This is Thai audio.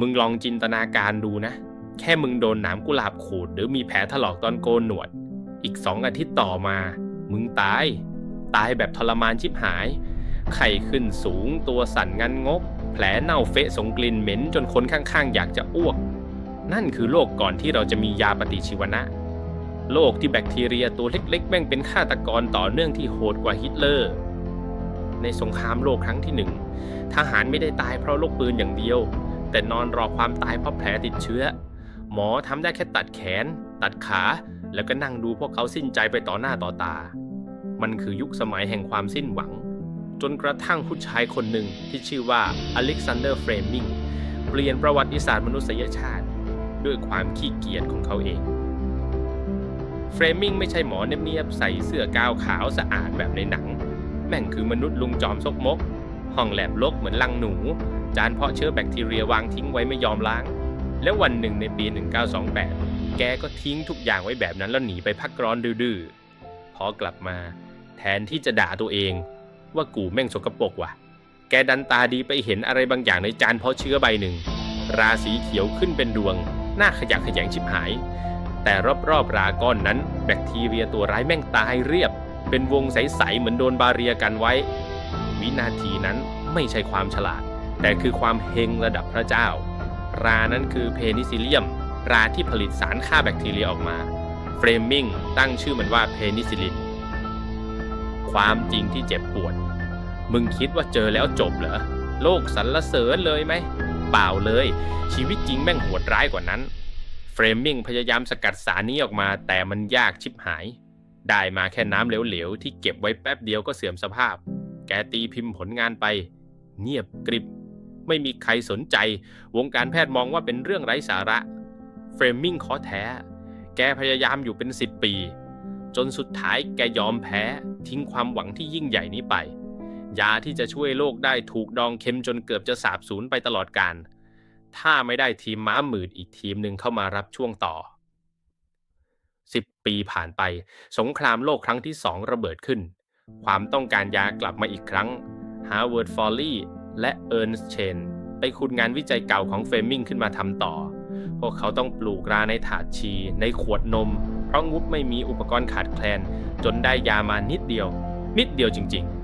มึงลองจินตนาการดูนะ แค่มึงโดนหนามกุหลาบขูด หรือมีแผลถลอกตอนโกนหนวด อีกสองอาทิตย์ต่อมา มึงตาย ตายแบบทรมานชิบหาย ไข้ขึ้นสูง ตัวสั่นงันงก แผลเน่าเฟะสงกลิ่นเหม็นจนคนข้างๆ อยากจะอ้วก นั่นคือโลกก่อนที่เราจะมียาปฏิชีวนะโลกที่แบคทีเรียตัวเล็กๆ แม่งเป็นฆาตกรต่อเนื่องที่โหดกว่าฮิตเลอร์ ในสงครามโลกครั้งที่หนึ่งทหารไม่ได้ตายเพราะลูกปืนอย่างเดียว แต่นอนรอความตายเพราะแผลติดเชื้อ หมอทำได้แค่ตัดแขน ตัดขา แล้วก็นั่งดูพวกเขาสิ้นใจไปต่อหน้าต่อตา มันคือยุคสมัยแห่งความสิ้นหวัง จนกระทั่งผู้ชายคนหนึ่งที่ชื่อว่าอเล็กซานเดอร์เฟรมิงเปลี่ยนประวัติศาสตร์มนุษยชาติ ด้วยความขี้เกียจของเขาเองเฟรมิงไม่ใช่หมอเนียบๆใส่เสื้อกาวขาวสะอาดแบบในหนัง แม่งคือมนุษย์ลุงจอมซกมก ห้องแลบลกเหมือนลังหนู จานเพาะเชื้อแบคทีเรียวางทิ้งไว้ไม่ยอมล้าง แล้ววันหนึ่งในปี 1928 แกก็ทิ้งทุกอย่างไว้แบบนั้นแล้วหนีไปพักร้อนดื้อๆ พอกลับมา แทนที่จะด่าตัวเองว่ากูแม่งสกปรกว่ะ แกดันตาดีไปเห็นอะไรบางอย่างในจานเพาะเชื้อใบหนึ่ง ราสีเขียวขึ้นเป็นดวง หน้าขยักขยงชิบหาย แต่รอบๆราก้อนนั้น แบคทีเรียตัวร้ายแม่งตายเรียบ เป็นวงใสๆเหมือนโดนบาเรียกันไว้ วินาทีนั้นไม่ใช่ความฉลาด แต่คือความเฮงระดับพระเจ้า รานั้นคือเพนิซิเลียม ราที่ผลิตสารฆ่าแบคทีเรียออกมา เฟรมมิงตั้งชื่อมันว่าเพนิซิลิน ความจริงที่เจ็บปวด มึงคิดว่าเจอแล้วจบเหรอ โลกสรรเสริญเลยไหม เปล่าเลย ชีวิตจริงแม่งโหดร้ายกว่านั้น เฟรมมิงพยายามสกัดสารนี้ออกมา แต่มันยากชิบหายได้มาแค่น้ำเหลวๆ ที่เก็บไว้แป๊บเดียวก็เสื่อมสภาพ แกตีพิมพ์ผลงานไป เงียบกริบ ไม่มีใครสนใจ วงการแพทย์มองว่าเป็นเรื่องไร้สาระเฟรมมิงขอแท้ แกพยายามอยู่เป็นสิบปี จนสุดท้ายแกยอมแพ้ทิ้งความหวังที่ยิ่งใหญ่นี้ไป ยาที่จะช่วยโลกได้ถูกดองเค็มจนเกือบจะสาบสูญไปตลอดกาลถ้าไม่ได้ทีมม้าหมื่นอีกทีมหนึ่งเข้ามารับช่วงต่อสิบปีผ่านไป สงครามโลกครั้งที่สองระเบิดขึ้น ความต้องการยากลับมาอีกครั้ง Harvard Foley และ Ernst Chain ไปขุดงานวิจัยเก่าของเฟมิงขึ้นมาทำต่อ พวกเขาต้องปลูกราในถาดชี ในขวดนม เพราะงบไม่มีอุปกรณ์ขาดแคลน จนได้ยามานิดเดียว นิดเดียวจริง ๆ